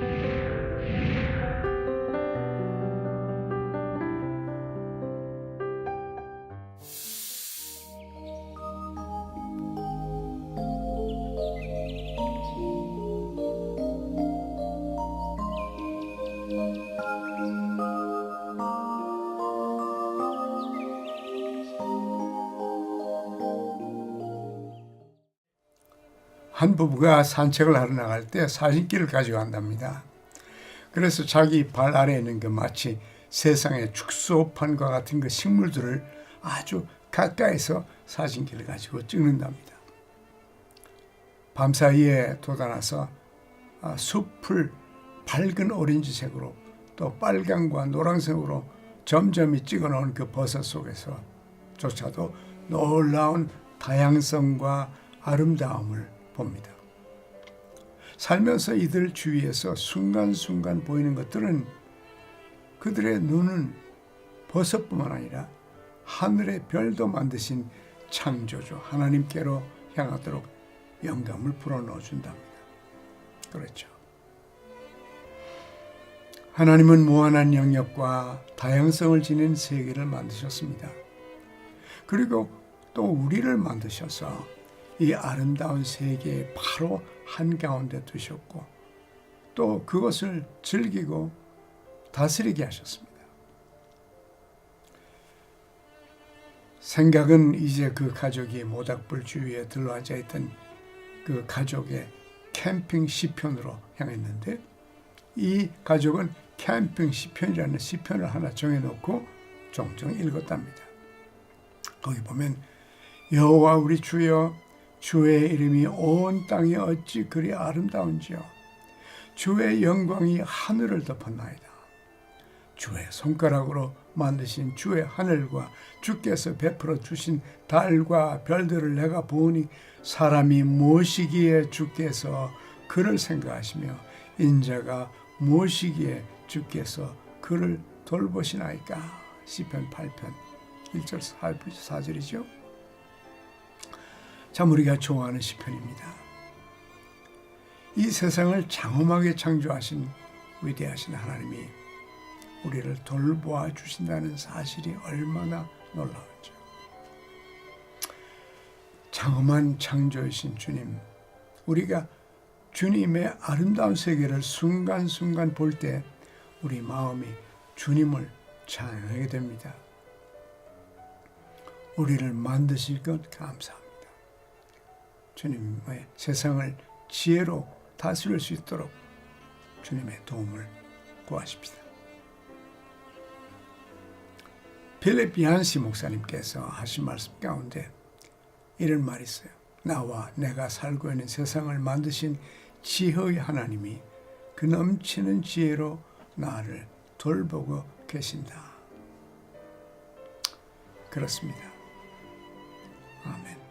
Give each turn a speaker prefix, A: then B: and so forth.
A: thank you 한 부부가 산책을 하러 나갈 때 사진기를 가져간답니다. 그래서 자기 발 아래에 있는 그 마치 세상의 축소판과 같은 그 식물들을 아주 가까이서 사진기를 가지고 찍는답니다. 밤사이에 돋아나서 아, 숲을 밝은 오렌지색으로 또 빨강과 노란색으로 점점이 찍어놓은 그 버섯 속에서 조차도 놀라운 다양성과 아름다움을 봅니다. 살면서 이들 주위에서 순간순간 보이는 것들은 그들의 눈은 버섯뿐만 아니라 하늘의 별도 만드신 창조주 하나님께로 향하도록 영감을 불어넣어 준답니다. 그렇죠. 하나님은 무한한 영역과 다양성을 지닌 세계를 만드셨습니다. 그리고 또 우리를 만드셔서 이 아름다운 세계의 바로 한가운데 두셨고 또 그것을 즐기고 다스리게 하셨습니다. 생각은 이제 그 가족이 모닥불 주위에 들러앉아 있던 그 가족의 캠핑 시편으로 향했는데 이 가족은 캠핑 시편이라는 시편을 하나 정해놓고 종종 읽었답니다. 거기 보면 여호와 우리 주여 주의 이름이 온 땅이 어찌 그리 아름다운지요 주의 영광이 하늘을 덮었나이다. 주의 손가락으로 만드신 주의 하늘과 주께서 베풀어 주신 달과 별들을 내가 보니 사람이 무엇이기에 주께서 그를 생각하시며 인자가 무엇이기에 주께서 그를 돌보시나이까 시편 8편 1절 4절이죠. 참 우리가 좋아하는 시편입니다. 이 세상을 장엄하게 창조하신 위대하신 하나님이 우리를 돌보아 주신다는 사실이 얼마나 놀라운지. 장엄한 창조이신 주님, 우리가 주님의 아름다운 세계를 순간순간 볼 때 우리 마음이 주님을 찬양하게 됩니다. 우리를 만드실 것 감사합니다. 주님의 세상을 지혜로 다스릴 수 있도록 주님의 도움을 구하십시다. 필립 야한시 목사님께서 하신 말씀 가운데 이런 말이 있어요. 나와 내가 살고 있는 세상을 만드신 지혜의 하나님이 그 넘치는 지혜로 나를 돌보고 계신다. 그렇습니다. 아멘.